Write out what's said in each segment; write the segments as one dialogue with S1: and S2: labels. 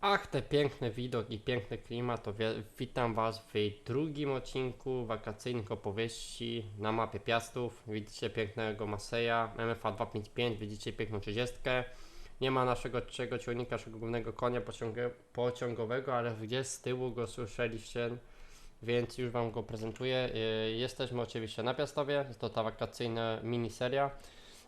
S1: Ach, te piękny widok i piękny klimat, to witam Was w drugim odcinku wakacyjnych opowieści na mapie Piastów. Widzicie pięknego Maseja, MFA 255, widzicie piękną 30. Nie ma naszego trzeciego ciągnika, naszego głównego konia pociągowego, ale gdzieś z tyłu go słyszeliście, więc już Wam go prezentuję. Yy, Jesteśmy oczywiście na Piastowie, jest to ta wakacyjna miniseria.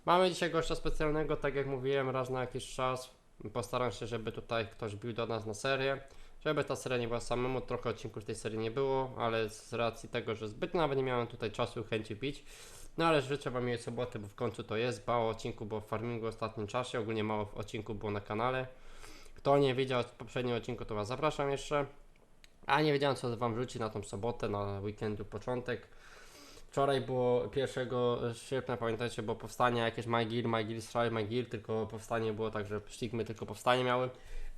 S1: Mamy dzisiaj gościa specjalnego, tak jak mówiłem, raz na jakiś czas. Postaram się, żeby tutaj ktoś bił do nas na serię. Żeby ta seria nie była samemu, trochę odcinków tej serii nie było, ale z racji tego, że zbyt nawet nie miałem tutaj czasu i chęci bić. No ale życzę Wam miłej soboty, bo w końcu to jest. Mało odcinków było w farmingu w ostatnim czasie, ogólnie mało odcinków było na kanale. Kto nie widział poprzedniego odcinku, to Was zapraszam jeszcze. A nie wiedziałem, co Wam rzuci na tą sobotę, na weekendu początek. Wczoraj było 1 sierpnia, pamiętajcie, było powstanie jakieś MyGear, MyGear Strike, MyGear, tylko powstanie było tak, że Stigmy tylko powstanie miały.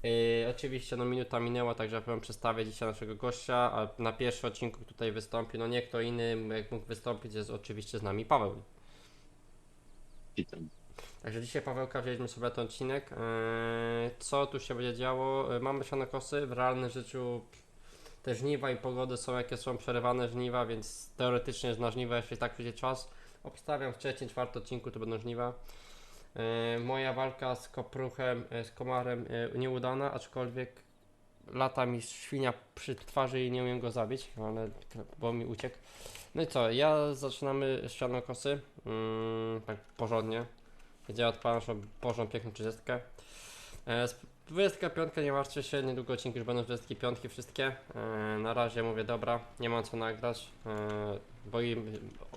S1: Yy, oczywiście no minuta minęła, także ja powiem przedstawię dzisiaj naszego gościa, a na pierwszym odcinku tutaj wystąpi, no nie kto inny, jak mógł wystąpić, jest oczywiście z nami Paweł.
S2: Witam.
S1: Także dzisiaj Pawełka wzięliśmy sobie ten odcinek. Yy, co tu się będzie działo? Yy, Mamy sianokosy, w realnym życiu te żniwa i pogody są jakie są, przerywane żniwa, więc teoretycznie na żniwa jeśli tak przyjdzie czas. Obstawiam w trzecim, czwartym odcinku to będą żniwa. Yy, moja walka z kopruchem, yy, z komarem yy, nieudana, aczkolwiek lata mi świnia przy twarzy i nie umiem go zabić, ale bo mi uciekł. No i co, ja zaczynamy z sianokosy, mm, tak porządnie. Gdzie odpalam Bożą piękną 30. E, z 25 nie martwcie się, niedługo odcinki już będą 25 wszystkie. E, na razie mówię dobra, nie mam co nagrać. E, bo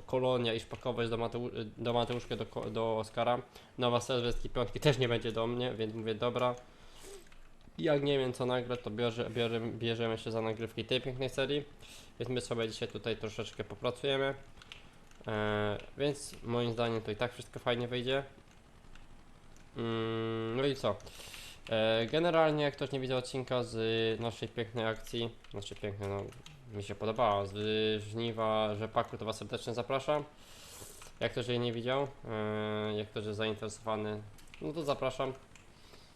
S1: kolonia i szpakowość do, Mateu, do Mateuszka, do, do Oskara. Nowa seria 25 też nie będzie do mnie, więc mówię dobra. Jak nie wiem co nagrać, to biorę, biorę, bierzemy się za nagrywki tej pięknej serii. Więc my sobie dzisiaj tutaj troszeczkę popracujemy. E, więc moim zdaniem to i tak wszystko fajnie wyjdzie. Mm, no i co? E, generalnie, jak ktoś nie widział odcinka z naszej pięknej akcji, znaczy pięknej, no mi się podobała, z żniwa rzepaku, to Was serdecznie zapraszam. Jak ktoś jej nie widział, e, jak ktoś jest zainteresowany, no to zapraszam.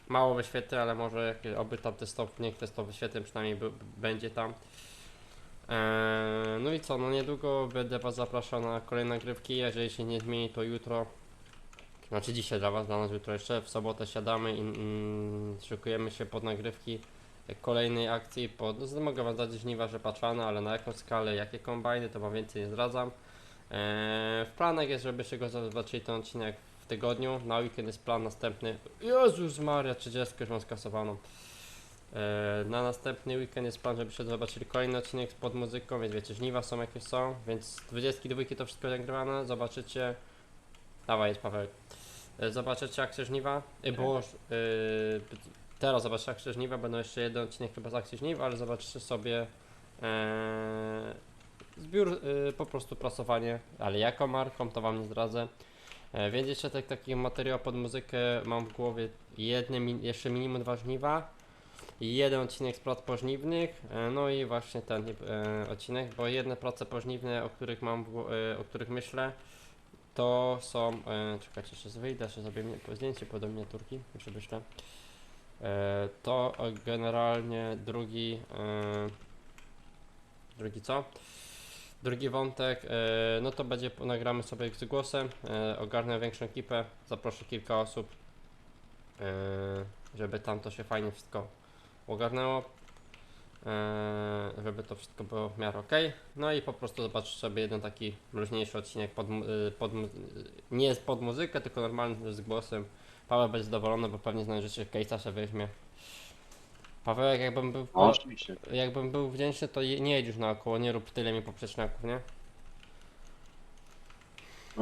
S1: Mało wyświetleń, ale może oby tam testów, niech testów wyświetleń przynajmniej będzie tam. E, no i co, no niedługo będę Was zapraszał na kolejne nagrywki, jeżeli się nie zmieni to jutro znaczy dzisiaj dla Was, dla nas jutro jeszcze. W sobotę siadamy i mm, szykujemy się pod nagrywki kolejnej akcji. Pod, no, mogę Wam dać żniwa rzepaczane, ale na jaką skalę, jakie kombajny, to Wam więcej nie zdradzam. Eee, w planach jest, żebyście go zobaczyli ten odcinek w tygodniu. Na weekend jest plan następny. Jezus Maria, 30 już mam skasowaną. Eee, na następny weekend jest plan, żebyście zobaczyli kolejny odcinek pod muzyką, więc wiecie, żniwa są jakie są, więc 22 to wszystko nagrywane, zobaczycie. Dawaj, jest Paweł. E, Zobaczycie akcję żniwa. E, bo e, teraz zobaczycie akcję żniwa. Będą jeszcze jeden odcinek chyba z akcji żniw, ale zobaczycie sobie e, zbiór, e, po prostu prasowanie, ale jaką marką to wam nie zdradzę. E, więc jeszcze tak, taki materiał pod muzykę mam w głowie jedne, mi- jeszcze minimum dwa żniwa. i Jeden odcinek z prac pożniwnych, e, no i właśnie ten e, odcinek, bo jedne prace pożniwne, o których mam, w, gło- e, o których myślę, to są. E, czekajcie, jeszcze wyjdę, jeszcze mnie, zdjęcie pod miniaturki, jeszcze wyślę. E, to generalnie drugi. E, drugi co? Drugi wątek, e, no to będzie, nagramy sobie z głosem, e, ogarnę większą ekipę, zaproszę kilka osób, e, żeby tam to się fajnie wszystko ogarnęło, żeby to wszystko było w miarę ok. No i po prostu zobaczysz sobie jeden taki luźniejszy odcinek pod, y, pod, y, nie jest pod muzykę, tylko normalny z głosem. Paweł będzie zadowolony, bo pewnie znajdziecie case'a się weźmie. Pawełek, jakbym był,
S2: No, oczywiście.
S1: jakbym był wdzięczny, to nie jedź już naokoło, nie rób tyle mi poprzeczniaków, nie?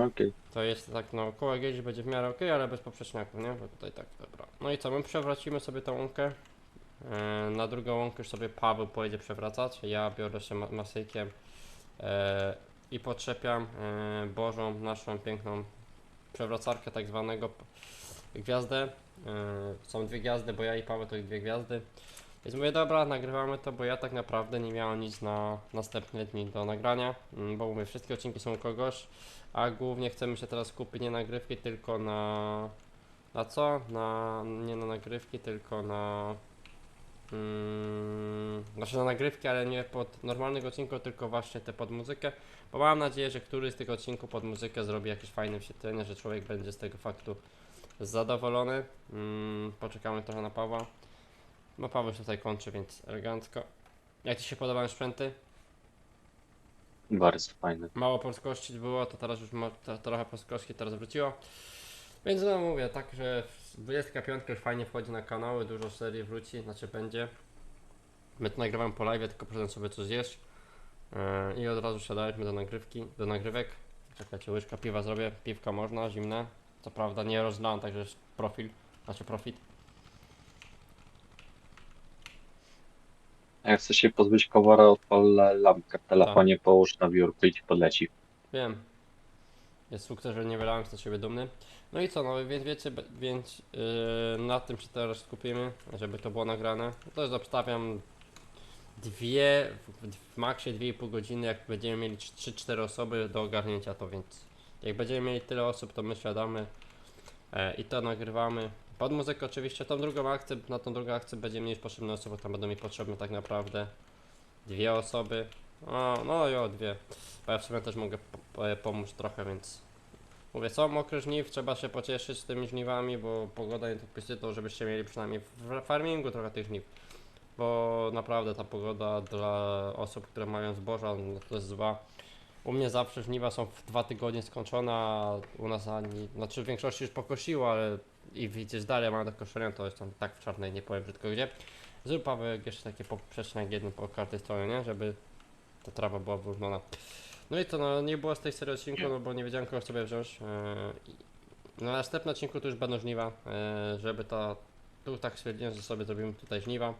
S2: Okej.
S1: To jest tak naokoło, jak jeździć będzie w miarę ok, ale bez poprzeczniaków, nie? Bo tutaj tak, dobra. No i co, my przewracimy sobie tą łąkę. E, na drugą łąkę już sobie Paweł pojedzie przewracać. Ja biorę się ma- masyjkiem e, i podczepiam e, Bożą, naszą piękną przewracarkę, tak zwanego gwiazdę. Są dwie gwiazdy, bo ja i Paweł to dwie gwiazdy. Więc mówię, dobra, nagrywamy to, bo ja tak naprawdę nie miałem nic na następne dni do nagrania, mm, bo mówię, wszystkie odcinki są u kogoś, a głównie chcemy się teraz skupić nie na nagrywki, tylko na... Na co? Na... nie na nagrywki, tylko na... Mm, znaczy na nagrywki, ale nie pod normalnego odcinku, tylko właśnie te pod muzykę. Bo mam nadzieję, że któryś z tych odcinków pod muzykę zrobi jakieś fajne wyświetlenie, że człowiek będzie z tego faktu zadowolony. Mm, poczekamy trochę na Pawła. Bo Paweł się tutaj kończy, więc elegancko. Jak Ci się podobają sprzęty?
S2: Bardzo fajny.
S1: Mało polskości było, to teraz już to, trochę polskości teraz wróciło. Więc no mówię, tak, że 25 już fajnie wchodzi na kanały, dużo serii wróci, znaczy będzie. My to nagrywam po live, tylko potem sobie coś zjeść. Yy, I od razu siadaliśmy do nagrywki, do nagrywek. Czekajcie, łyżka piwa zrobię, piwka można, zimne. Co prawda nie rozlałem, także jest profil, znaczy profit.
S2: Jak chcesz się pozbyć kowara, odpal lampkę w telefonie, połóż na biurku i ci podleci.
S1: Wiem. Jest sukces, że nie wylałem, jestem z siebie dumny. No i co, no więc wiecie, więc yy, na tym się teraz skupimy, żeby to było nagrane. To jest obstawiam dwie, w, w maksie 2,5 godziny, jak będziemy mieli 3-4 osoby do ogarnięcia to, więc jak będziemy mieli tyle osób, to my siadamy e, i to nagrywamy. Pod muzykę oczywiście, tą drugą akcję, na tą drugą akcję będziemy mieć potrzebne osoby, tam będą mi potrzebne tak naprawdę dwie osoby. O, no jo, dwie. Bo ja w sumie też mogę po, po, pomóc trochę, więc mówię, są mokre żniw, trzeba się pocieszyć z tymi żniwami, bo pogoda nie podpisuje to, żebyście mieli przynajmniej w farmingu trochę tych żniw. Bo naprawdę ta pogoda dla osób, które mają zboża, no to jest zła. U mnie zawsze żniwa są w dwa tygodnie skończone, a u nas ani, znaczy w większości już pokosiło, ale i widzisz dalej mam do koszenia, to jest tam tak w czarnej, nie powiem brzydko gdzie. Zrób Paweł jeszcze takie poprzeczne jedno po każdej stronie, nie? Żeby ta trawa była wyrównana. No i to no, nie było z tej serii odcinku, no bo nie wiedziałem kogo sobie wziąć. Yy, i na następnym odcinku to już będą żniwa, yy, żeby to tu tak stwierdziłem, że sobie zrobimy tutaj żniwa.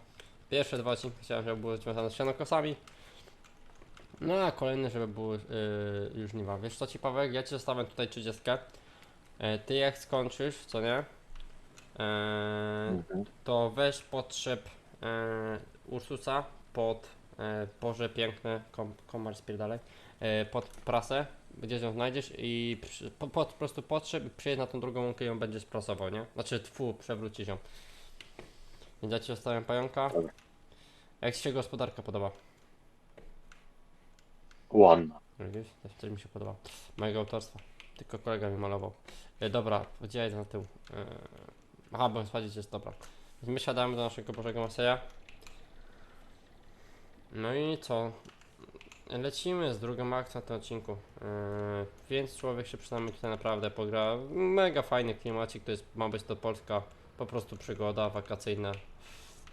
S1: Pierwsze dwa odcinki chciałem, żeby były związane z sianokosami. No a kolejne, żeby były yy, już żniwa. Wiesz co ci Paweł, ja ci zostawiam tutaj 30. Yy, ty jak skończysz, co nie? Yy,
S2: Mhm.
S1: to weź potrzeb e, Ursusa pod e, Boże Piękne, kom, komar spierdalaj, e, pod prasę, gdzie ją znajdziesz i przy, po, po, po prostu potrzeb i przyjedź na tą drugą łąkę i ją będziesz prasował, nie? Znaczy, tfu, przewrócić ją. Więc ja ci zostawiam pająka. Jak ci się gospodarka podoba?
S2: Ładna.
S1: Widzisz? Też, też mi się podoba. Mojego autorstwa. Tylko kolega mi malował. E, dobra, gdzie ja idę na tył? E, aha, bo sprawdzić jest dobra. Więc my siadamy do naszego Bożego Maseja. No i co? Lecimy z drugą akcją na tym odcinku. E, więc człowiek się przynajmniej tutaj naprawdę pogra. Mega fajny klimacik, to jest, ma być to Polska. Po prostu przygoda wakacyjna.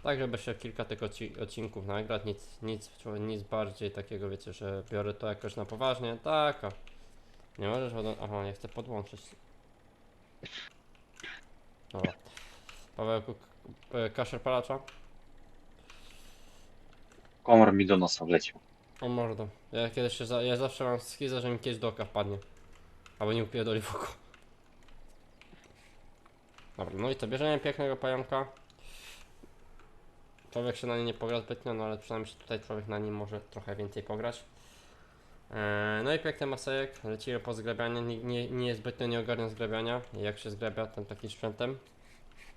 S1: Tak, żeby się kilka tych odci- odcinków nagrać, nic, nic, nic bardziej takiego, wiecie, że biorę to jakoś na poważnie. Tak, a nie możesz od... Aha, nie chcę podłączyć. Dobra. Pawełku, e, kaszer palacza?
S2: Komar mi do nosa wleciał.
S1: O mordo. Ja kiedyś za... Ja zawsze mam schizę, że mi kiedyś do oka wpadnie. Albo nie upierdoli w oko. Dobra, no i to bierzemy pięknego pająka. Człowiek się na nie nie pogra zbytnio, no ale przynajmniej tutaj człowiek na nim może trochę więcej pograć. Eee, no i piękny masejek, lecimy po zgrabianie, nie, nie, nie zbytnio nie ogarniam zgrabiania, jak się zgrabia tym takim sprzętem.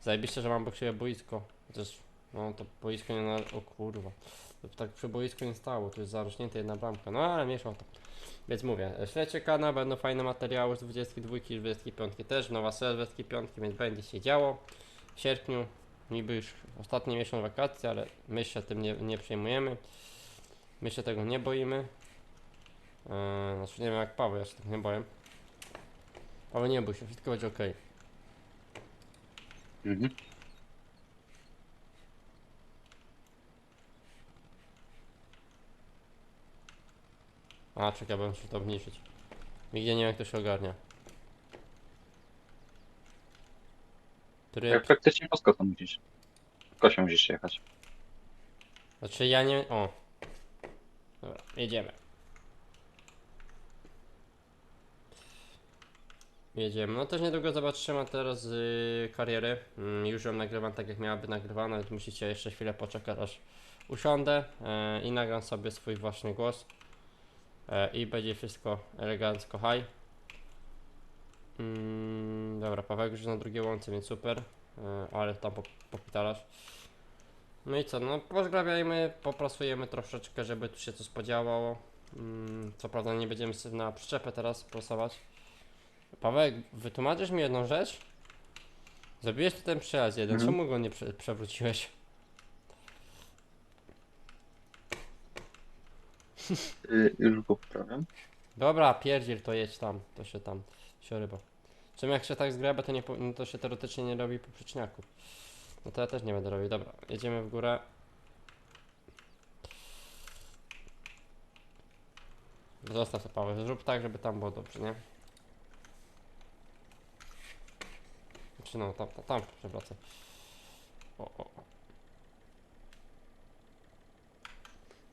S1: Zajebiście, że mam obok siebie boisko, chociaż no to boisko nie na... o kurwa. To tak przy boisku nie stało, tu jest zarośnięta jedna bramka, no ale mieszło to. Więc mówię, śledźcie kanał, będą fajne materiały z 22 i 25 też, nowa seria z 25, więc będzie się działo. W sierpniu, niby już ostatni miesiąc wakacji, ale my się tym nie, nie przejmujemy. My się tego nie boimy. Eee, znaczy nie wiem jak Paweł, ja się tego nie boję. Paweł nie bój się, wszystko będzie ok.
S2: Mhm.
S1: A, czekaj, bo muszę to obniżyć. Nigdzie nie wiem jak to się ogarnia.
S2: Jak
S1: Tryb,
S2: praktycznie po skosem musisz. Kosią musisz jechać.
S1: znaczy ja nie... O. Dobra, jedziemy. Jedziemy. No też niedługo zobaczymy teraz y, kariery. Mm, już ją nagrywam tak jak miała być nagrywana, więc musicie jeszcze chwilę poczekać aż usiądę e, i nagram sobie swój własny głos. E, I będzie wszystko elegancko high. Mm, dobra, Paweł już jest na drugiej łące, więc super. E, ale tam po- popitalasz. No i co, no pozgrabiajmy, poprasujemy troszeczkę, żeby tu się coś podziałało. Mm, co prawda nie będziemy sobie na przyczepę teraz prasować. Paweł, wytłumaczysz mi jedną rzecz? Zrobiłeś tu ten przejazd jeden,
S2: Mhm.
S1: czemu go nie prze przewróciłeś?
S2: Y, już go poprawiam.
S1: Dobra, pierdziel, to jedź tam, to się tam, się ryba. Czym jak się tak zgraba, to, nie, po- no to się teoretycznie nie robi po przyczniaku. No to ja też nie będę robił, dobra, jedziemy w górę. Zostaw to Paweł, zrób tak, żeby tam było dobrze, nie? Czy no, tam, tam, tam przewracaj. O, o, o.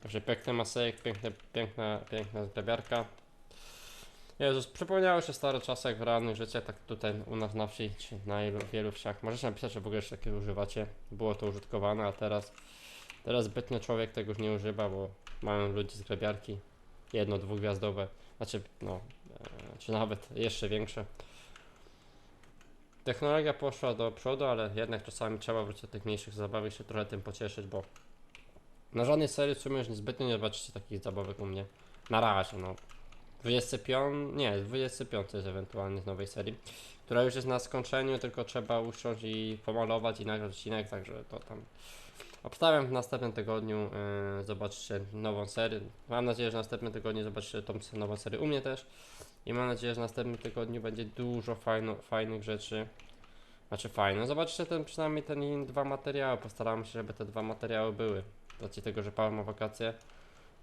S1: Także piękny masejek, piękne, piękna, piękna zgrabiarka. Jezus, przypomniało się stare czasy, jak w realnym życiu, tak tutaj u nas na wsi, czy na ilu, wielu wsiach. Możecie napisać, że w ogóle jeszcze takiego używacie. Było to użytkowane, a teraz, teraz zbytnio człowiek tego już nie używa, bo mają ludzie zgrabiarki jedno, dwugwiazdowe, znaczy, no, e, czy nawet jeszcze większe. Technologia poszła do przodu, ale jednak czasami trzeba wrócić do tych mniejszych zabawek się trochę tym pocieszyć, bo na żadnej serii w sumie już zbytnio nie zobaczycie takich zabawek u mnie. Na razie, no. 25, nie, 25 jest ewentualnie z nowej serii, która już jest na skończeniu, tylko trzeba usiąść i pomalować i nagrać odcinek, także to tam obstawiam w następnym tygodniu yy, zobaczycie nową serię. Mam nadzieję, że w następnym tygodniu zobaczycie tą nową serię u mnie też i mam nadzieję, że w następnym tygodniu będzie dużo fajno, fajnych rzeczy. Znaczy fajne, zobaczycie ten, przynajmniej ten dwa materiały, postaramy się, żeby te dwa materiały były. Racji tego, że Paweł ma wakacje.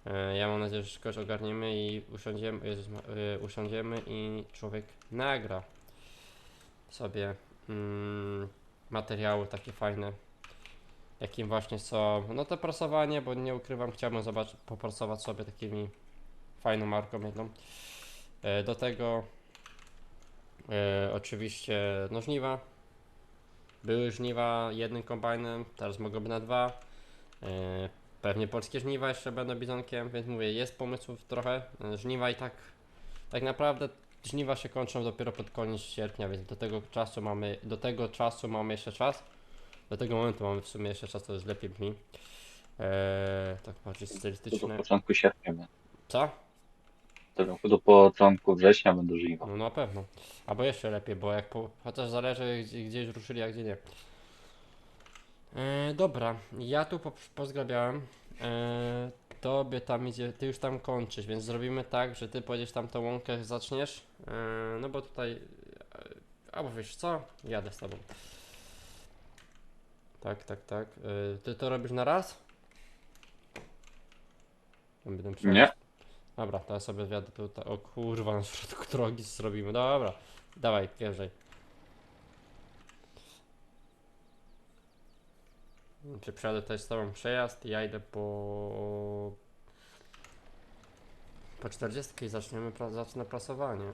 S1: E, Ja mam nadzieję, że szybko ogarniemy i usiądziemy, Jezus, e, usiądziemy i człowiek nagra sobie mm, materiały takie fajne. Jakim właśnie są, no to prasowanie, bo nie ukrywam, chciałbym zobaczyć, poprasować sobie takimi fajną marką jedną. E, Do tego e, oczywiście no żniwa. Były żniwa jednym kombajnem, teraz mogą na dwa. E, Pewnie polskie żniwa jeszcze będą bizonkiem, więc mówię, jest pomysłów trochę. E, Żniwa i tak, tak naprawdę żniwa się kończą dopiero pod koniec sierpnia, więc do tego czasu mamy, do tego czasu mamy jeszcze czas. Do tego momentu mamy w sumie jeszcze czas, to jest lepiej brzmi. Eee, tak bardziej
S2: To do
S1: stylistyczne.
S2: początku sierpnia.
S1: Co?
S2: Do, do początku września będę żywał.
S1: No na pewno. Albo jeszcze lepiej, bo jak po, chociaż zależy gdzie, gdzieś ruszyli, a gdzie nie. E, dobra, ja tu po, pozgrabiałem. E, tobie tam idzie, ty już tam kończysz, więc zrobimy tak, że ty pojedziesz tam tą łąkę, zaczniesz. E, no bo tutaj. E, albo wiesz co? Jadę z tobą. Tak, tak, tak. E, ty to robisz na raz? Będę
S2: Nie?
S1: Dobra, to ja sobie wjadę tutaj. O kurwa, na środku drogi zrobimy. Dobra, dawaj, pierwszej. Czy przejadę tutaj z tobą przejazd ja idę po... Po 40 i zaczniemy zacznę prasowanie.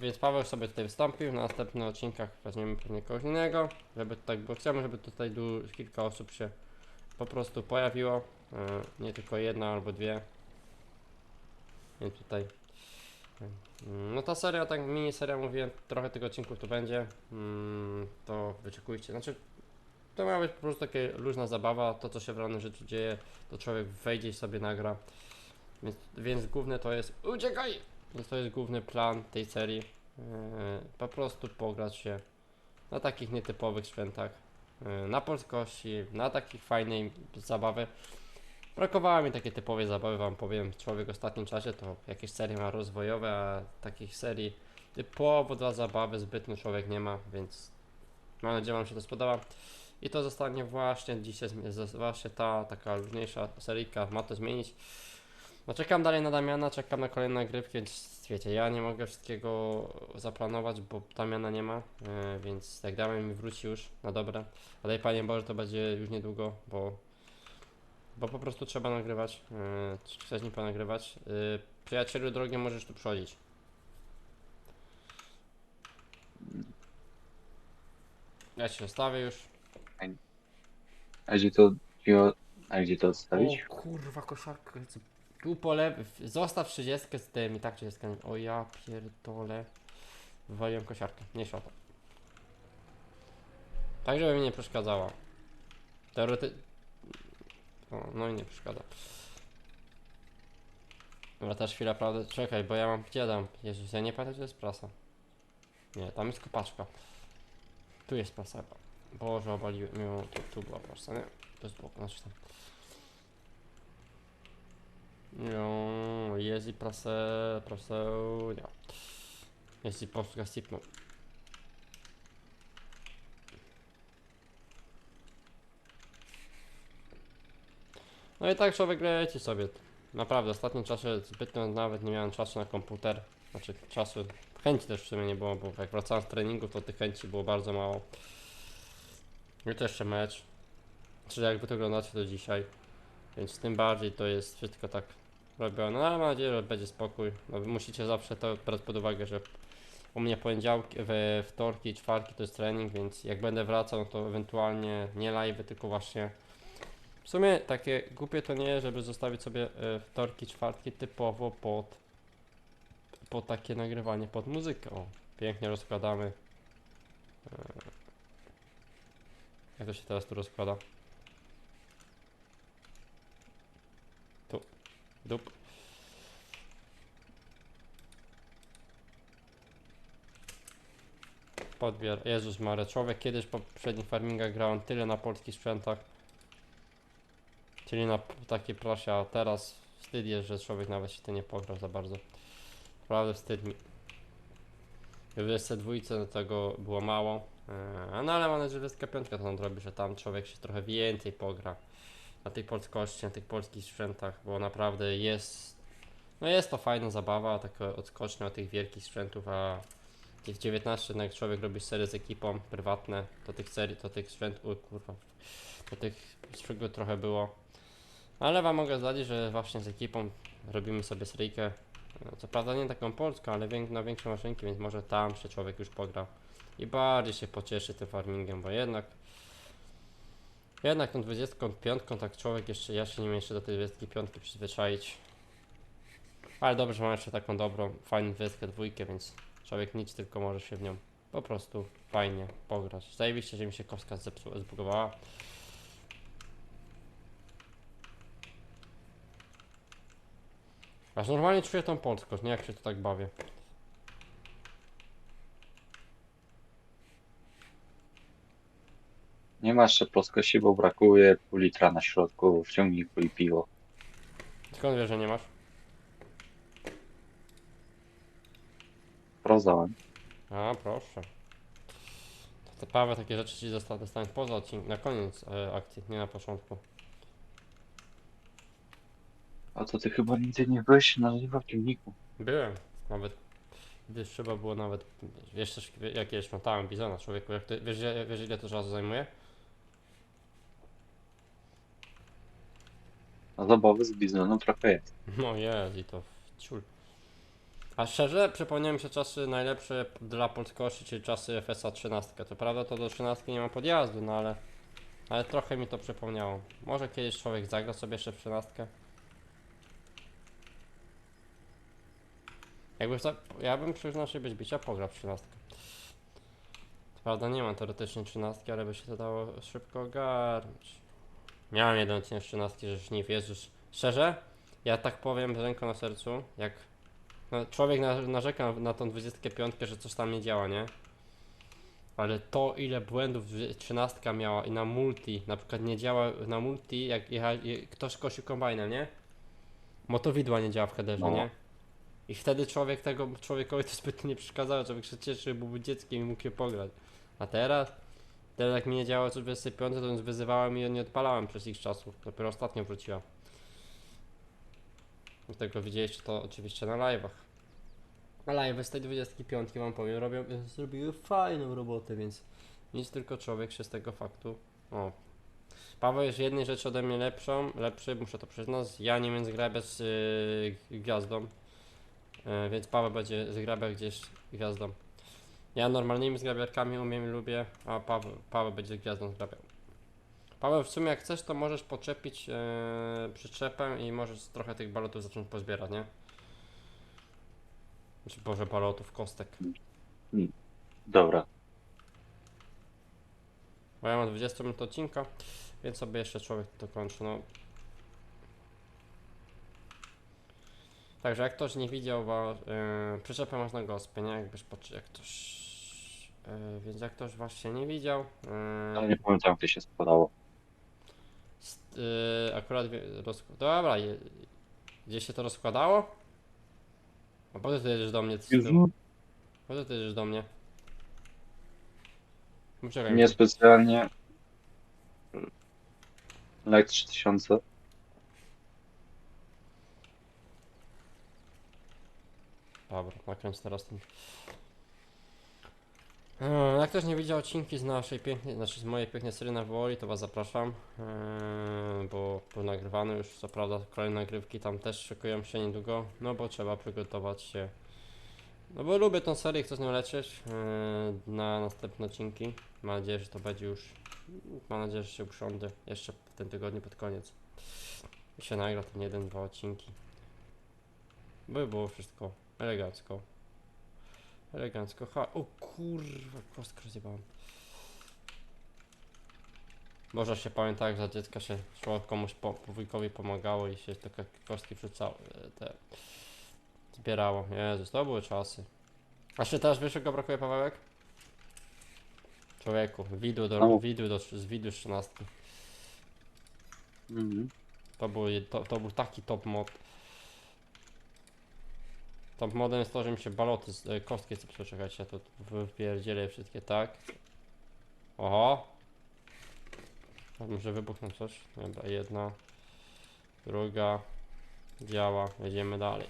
S1: Więc Paweł sobie tutaj wystąpił, na następnych odcinkach weźmiemy pewnie kogoś innego, żeby tak, bo chcemy, żeby tutaj kilka osób się po prostu pojawiło, e, nie tylko jedna albo dwie. Więc tutaj. Mm, No ta seria, tak mini seria mówię, trochę tych odcinków tu będzie, mm, to wyczekujcie. Znaczy, to ma być po prostu taka luźna zabawa, to co się w realnym życiu dzieje, to człowiek wejdzie i sobie nagra. Więc, więc główne to jest, uciekaj! Więc to jest główny plan tej serii, e, po prostu pograć się na takich nietypowych świętach y, na polskości, na takich fajnej zabawy. Brakowało mi takiej typowej zabawy, wam powiem, człowiek w ostatnim czasie to jakieś serie ma rozwojowe, a takich serii typowo dla zabawy zbytnio człowiek nie ma, więc mam nadzieję, wam się to spodoba. I to zostanie właśnie dzisiaj, właśnie ta taka luźniejsza seryjka ma to zmienić. No czekam dalej na Damiana, czekam na kolejne nagrywki, więc wiecie, ja nie mogę wszystkiego zaplanować, bo Damiana nie ma, e, więc jak Damian mi wróci już na dobre, a daj Panie Boże, to będzie już niedługo, bo, bo po prostu trzeba nagrywać, e, wcześniej ponagrywać. E, przyjacielu drogi, możesz tu przechodzić. Ja się zostawię już.
S2: A gdzie to, gdzie- a gdzie to odstawić?
S1: O kurwa, koszarka. Tu po lewej, zostaw 30 z tym i tak 30. O ja pierdolę. Wywaliłem kosiarkę, nie siada. Tak, żeby mi nie przeszkadzała. Teorety... O, no i nie przeszkadza. Dobra, też chwila, prawda? Czekaj, bo ja mam... Gdzie dam? Jezus, ja nie pamiętam, gdzie jest prasa. Nie, tam jest kopaczka. Tu jest prasa chyba. Boże, obaliłem ją. Tu, tu była prasa, nie? To jest bok, znaczy tam. No, jest i prasę, prasę, nie. Jest i polska sypnął. No i tak człowiek leci sobie. Naprawdę, w ostatnim czasie zbytnio nawet nie miałem czasu na komputer. Znaczy czasu, chęci też w sumie nie było, bo jak wracałem z treningu, to tych chęci było bardzo mało. I to jeszcze mecz. Czyli jak wy to oglądacie to dzisiaj. Więc tym bardziej to jest wszystko tak robione. No ale mam nadzieję, że będzie spokój. No, wy musicie zawsze to brać pod uwagę, że u mnie poniedziałki, we wtorki, czwartki to jest trening, więc jak będę wracał, no to ewentualnie nie live, tylko właśnie w sumie takie głupie to nie żeby zostawić sobie e, wtorki, czwartki typowo pod, pod takie nagrywanie, pod muzykę. O, pięknie rozkładamy. E, jak to się teraz tu rozkłada? Tu. Dup. Podbier. Jezus Maria, człowiek kiedyś po poprzednich farmingach grałem tyle na polskich sprzętach. Czyli na p- takiej prasie, a teraz wstyd jest, że człowiek nawet się tym nie pograł za bardzo. Naprawdę wstyd mi. W 22 no tego było mało. Eee, no ale mam nadzieję, że 25 to nam robi, że tam człowiek się trochę więcej pogra. Na tej polskości, na tych polskich sprzętach, bo naprawdę jest. No jest to fajna zabawa, taka odskocznia od tych wielkich sprzętów, a tych 19 jednak człowiek robi serie z ekipą prywatne, to tych serii, to tych sprzętów, kurwa, to tych sprzęgów trochę było. Ale wam mogę zdradzić, że właśnie z ekipą robimy sobie seryjkę. No, Co prawda nie taką polską, ale na większe maszynki, więc może tam się człowiek już pogra. I bardziej się pocieszy tym farmingiem, bo jednak jednak tą 25 tak człowiek jeszcze, ja się nie umiem jeszcze do tej 25 przyzwyczaić. Ale dobrze, że mam jeszcze taką dobrą, fajną 22, więc człowiek nic tylko może się w nią po prostu fajnie pograć. Zajebiście, że mi się zepsuła, zbugowała. Aż normalnie czuję tą polskość, nie jak się tu tak bawię.
S2: Nie ma jeszcze płaskości, bo brakuje pół litra na środku w ciągniku i piwo.
S1: Skąd wiesz, że nie masz?
S2: Sprawdzałem.
S1: A, proszę. To te Paweł takie rzeczy ci zosta- dostałem poza odcinkiem, na koniec e, akcji, nie na początku.
S2: A to ty chyba nigdy nie byłeś na żywo w ciągniku.
S1: Byłem, nawet, gdyż trzeba było nawet, wiesz też, jak kiedyś montałem bizona człowieku, jak to, wiesz, wiesz ile to czasu zajmuje?
S2: A zabawy z bizonu trochę jest.
S1: No jest i to ciul. A szczerze, przypomniałem się czasy najlepsze p- dla polskości, czyli czasy FSA 13. To prawda, to do 13 nie ma podjazdu, no ale, ale trochę mi to przypomniało. Może kiedyś człowiek zagra sobie jeszcze w 13. Jakby za, ja bym przyznał się być bicia pograł w 13. To prawda, nie mam teoretycznie 13, ale by się to dało szybko ogarnąć. Miałem jeden odcinek z 13, że żniw, Jezus. Szczerze, ja tak powiem ręką na sercu, jak no, człowiek na, narzeka na tą 25, że coś tam nie działa, nie? Ale to ile błędów dwie- 13 miała i na multi, na przykład nie działa na multi, jak ktoś kosił kombajnem, nie? Motowidła nie działa w headerze,
S2: No.
S1: nie? I wtedy człowiek tego, człowiekowi to zbytnio nie przeszkadzało, człowiek się cieszył, bo był dzieckiem i mógł się pograć. A teraz? Teraz jak mi nie działało co 25, to już wyzywałem i nie odpalałem przez ich czasów. Dopiero ostatnio wróciła. Dlatego widzieliście to oczywiście na live'ach. A live'y z tej 25 wam powiem, robią, zrobiły fajną robotę, więc nic tylko człowiek się z tego faktu. O. Paweł jest jednej rzeczy ode mnie lepszą, lepszy, muszę to przyznać. Ja nie wiem zgrabiać z yy, gwiazdą. Yy, więc Paweł będzie zgrabiał gdzieś gwiazdą. Ja normalnymi zgrabiarkami umiem i lubię, a Paweł, Paweł będzie gwiazdą zgrabiał. Paweł, w sumie jak chcesz, to możesz podczepić yy, przyczepę i możesz trochę tych balotów zacząć pozbierać, nie? Czy Boże, balotów, kostek.
S2: Dobra.
S1: Bo ja mam 20 minut odcinka, więc sobie jeszcze człowiek to kończy. No. Także jak ktoś nie widział, wa- yy, przyczepę masz na gospie, nie? Jakbyś patrzy, jak ktoś... Yy, więc jak ktoś właśnie nie widział, yy,
S2: Ale nie pamiętam, to się składało.
S1: st- yy, akurat roz... Dobra, je, gdzie się to rozkładało? A po co ty jedziesz do mnie? Po co ty jedziesz do mnie? No Czekaj,
S2: Niespecjalnie. Like 3000.
S1: Dobra, nakręć teraz ten. Eee, Jak ktoś nie widział odcinki z naszej pięknej, znaczy z mojej pięknej serii na Woli, to was zapraszam, eee, bo był nagrywany już, co prawda kolejne nagrywki tam też szykują się niedługo, no bo trzeba przygotować się, no bo lubię tą serię, chcę z nią lecieć eee, na następne odcinki, mam nadzieję, że to będzie już, mam nadzieję, że się usiądę jeszcze w tym tygodniu pod koniec. I się nagra ten jeden, dwa odcinki, by było wszystko elegancko. Elegancko. Ha, o kurwa, kostkę rozjebałem. Może się pamięta, jak za dziecka się szło komuś po, po wujkowi pomagało i się takie kostki wrzucało, e, te zbierało. Jezus, to były czasy. A czy też wiesz, czego brakuje Pawełek? Człowieku, widu do, widu do, z widu 13.
S2: Mhm.
S1: To był, to, to był taki top mod. Top modem jest to, że mi się baloty, z, e, kostki chce przeczekać, ja to wypierdzielę wszystkie, tak. Oho. Może wybuchnąć coś? Dobra, jedna. Druga. Działa, jedziemy dalej.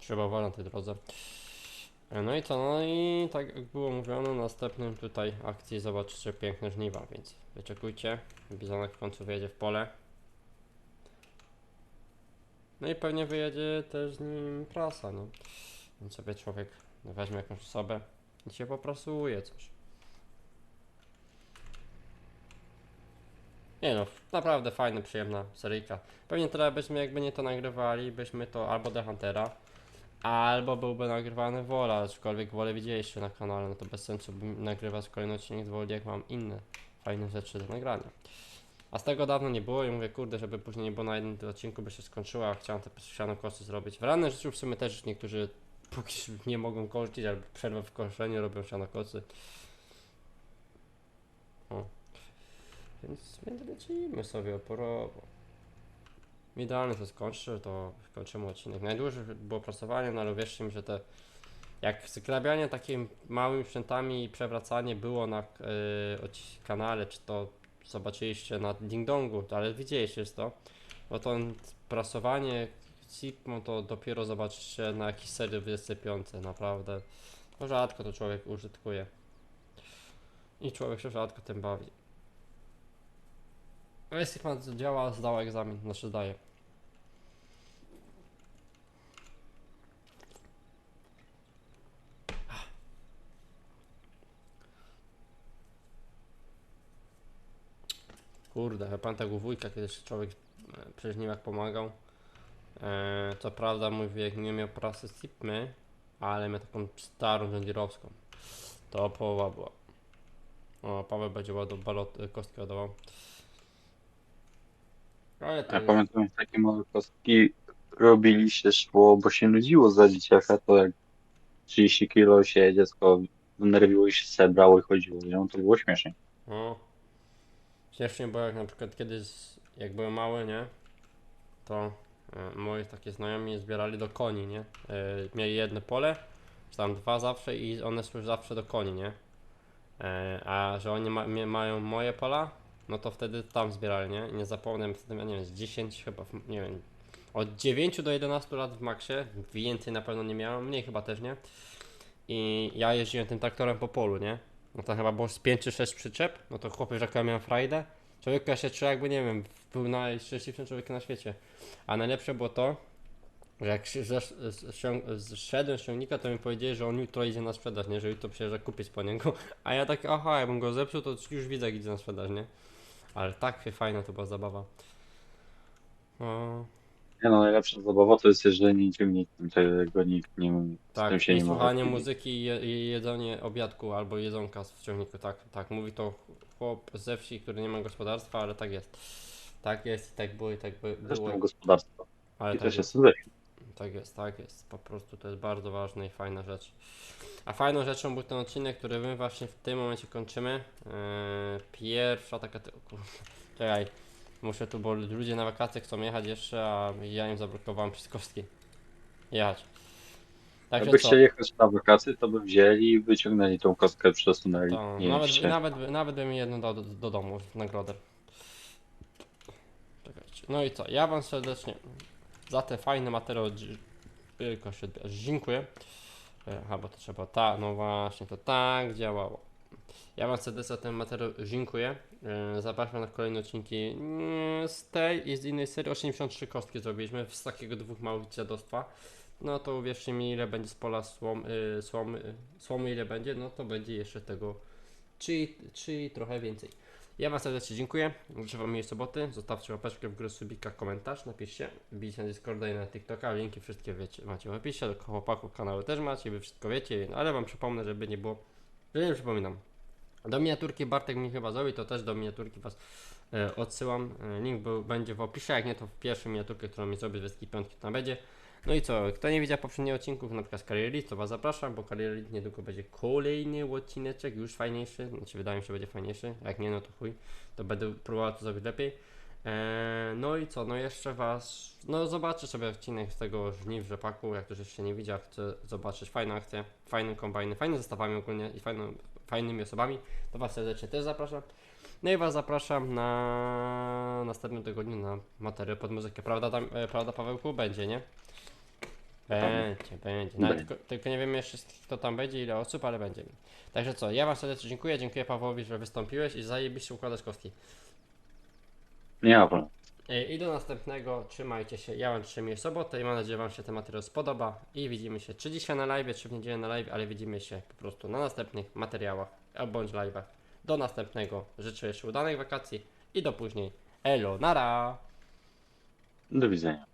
S1: Trzeba uważać na tej drodze. E, No i co, no i tak jak było mówione, następnym tutaj akcji zobaczycie piękne żniwa, więc wyczekujcie. Bizonek w końcu wyjedzie w pole. No i pewnie wyjedzie też z nim prasa, nie? Więc sobie człowiek weźmie jakąś osobę i się poprasuje coś. Nie no, naprawdę fajna, przyjemna seryjka. Pewnie teraz byśmy jakby nie to nagrywali, byśmy to albo The Huntera, Albo byłby nagrywany Wola, aczkolwiek Wolę widzieliście na kanale, no to bez sensu bym nagrywać kolejny odcinek z Woli, jak mam inne fajne rzeczy do nagrania. A z tego dawno nie było i mówię, kurde, żeby później nie było na jednym odcinku by się skończyło, a chciałem te siano kosy zrobić. W rannym życiu w sumie też niektórzy póki nie mogą kościć, albo przerwę w koszeniu robią siano kosy. Więc, więc lecimy sobie oporowo. Idealnie to skończy, to kończymy odcinek. Najdłużej było pracowanie, no ale wierzcie mi, że te jak skrabianie takimi małymi sprzętami i przewracanie było na yy, kanale, czy to zobaczyliście na Ding Dongu, ale widzieliście to, bo to prasowanie Sigmą to dopiero zobaczycie na jakiejś serii 25, naprawdę. No rzadko to człowiek użytkuje. I człowiek się rzadko tym bawi. Sigma działa, zdał egzamin, znaczy zdaje. Kurde, ja pamiętam u wujka kiedyś człowiek e, przy żniwach pomagał. E, co prawda mój wujek nie miał prasy Sigmy, ale miał taką starą wędzirowską. To połowa była. O, Paweł będzie ładował balot, e, kostkę ładował. Ale to
S2: Ja
S1: już-
S2: pamiętam, jak takie małe kostki robiliście szło, bo się nudziło za dzieciaka, to jak 30 kilo się dziecko wnerwiło i się zebrało i chodziło z to było śmiesznie.
S1: No. Śmiesznie, bo jak na przykład kiedyś, jak byłem mały, nie? To e, moi takie znajomi zbierali do koni, nie? E, mieli jedno pole, czy tam dwa zawsze i one szły zawsze do koni, nie? E, a że oni ma, mają moje pola, no to wtedy tam zbierali, nie? I nie zapomnę, wtedy miałem, nie wiem, z 10 chyba, nie wiem, od 9 do 11 lat w maksie, więcej na pewno nie miałem, mniej chyba też nie. I ja jeździłem tym traktorem po polu, nie? No to chyba było z 5 czy 6 przyczep, no to chłopie, że miałem frajdę. Człowieka się czuł jakby, nie wiem, był najszczęśliwszym człowiekiem na świecie. A najlepsze było to, że jak zszedłem z ciągnika, to mi powiedzieli, że on jutro idzie na sprzedaż, nie? Że jutro przyjeżdża kupić po niego. A ja tak, aha, jakbym go zepsuł, to już widzę, jak idzie na sprzedaż, nie? Ale tak fajna to była zabawa. No,
S2: Nie no, najlepsza zabawa to jest jeżeli ciągnikiem tego nikt nie z
S1: tak,
S2: tym się
S1: i
S2: nie może.
S1: słuchanie muzyki i, je, i jedzenie obiadku albo jedzonka w ciągniku, tak, tak. Mówi to chłop ze wsi, który nie ma gospodarstwa, ale tak jest. Tak jest i tak było i tak by,
S2: Zresztą
S1: było.
S2: gospodarstwo.
S1: Ale
S2: I
S1: tak
S2: też
S1: jest.
S2: jest.
S1: Tak jest, tak jest. Po prostu to jest bardzo ważna i fajna rzecz. A fajną rzeczą był ten odcinek, który my właśnie w tym momencie kończymy. Eee, pierwsza taka. ty- o Czekaj, muszę tu, bo ludzie na wakacje chcą jechać jeszcze, a ja im zablokowałem kostki. Jechać. Także
S2: Jakby
S1: co?
S2: chcieli jechać na wakacje, to by wzięli i wyciągnęli tą kostkę, przesunęli.
S1: To,
S2: Nie
S1: nawet, nawet, by- nawet bym jedno dał do, do domu w nagrodę. Czekajcie. No i co? Ja Wam serdecznie za ten fajny materiał dzi- tylko się dziękuję. E, Aha, bo to trzeba tak, no właśnie, to tak działało. Ja Wam serdecznie za ten materiał dziękuję. E, Zapraszam na kolejne odcinki z tej i z innej serii. 83 kostki zrobiliśmy z takiego dwóch małych dziadostwa. No to uwierzcie mi, ile będzie z pola słom, y, słomy, y, słomy, ile będzie, no to będzie jeszcze tego, czy, czy trochę więcej. Ja Wam serdecznie dziękuję. Życzę Wam miłej soboty. Zostawcie łapeczkę w górę, subika, komentarz, napiszcie. Wbijcie na Discorda i na TikToka. Linki wszystkie wiecie, macie w opisie. Do chłopaków kanały też macie, Wy wszystko wiecie. Ale Wam przypomnę, żeby nie było, że nie przypominam. Do miniaturki Bartek mi chyba zrobi, to też do miniaturki Was e, odsyłam. E, link był, będzie w opisie, jak nie to w pierwszej miniaturce, którą mi zrobię z Wyski Piątki tam będzie. No i co, kto nie widział poprzednich odcinków, na przykład z Elite, to Was zapraszam, bo Elite niedługo będzie kolejny odcineczek, już fajniejszy, znaczy wydaje mi się, że będzie fajniejszy, jak nie, no to chuj, to będę próbował to zrobić lepiej. Eee, no i co, no jeszcze Was, no zobaczę sobie odcinek z tego żniw w rzepaku, jak ktoś jeszcze nie widział, chcę zobaczyć fajne akcje, fajne kombajny, fajne zestawami ogólnie i fajną, fajnymi osobami, to Was serdecznie też zapraszam. No i Was zapraszam na następnym tygodniu na materiał pod muzykę, prawda, tam, e, prawda Pawełku? Będzie, nie? Będzie, będzie. Nawet
S2: Będzie.
S1: tylko, tylko nie wiem jeszcze kto tam będzie, ile osób, ale będzie. Także co, ja Wam serdecznie dziękuję, dziękuję Pawłowi, że wystąpiłeś i zajebiście układasz kostki.
S2: Nie ma problemu.
S1: E, I do następnego, trzymajcie się, ja Wam trzymaj sobotę i mam nadzieję, że Wam się ten materiał spodoba i widzimy się czy dzisiaj na live, czy w niedzielę na live, ale widzimy się po prostu na następnych materiałach albo bądź live'ach. Do następnego, życzę jeszcze udanych wakacji i do później. Elo, nara!
S2: Do widzenia.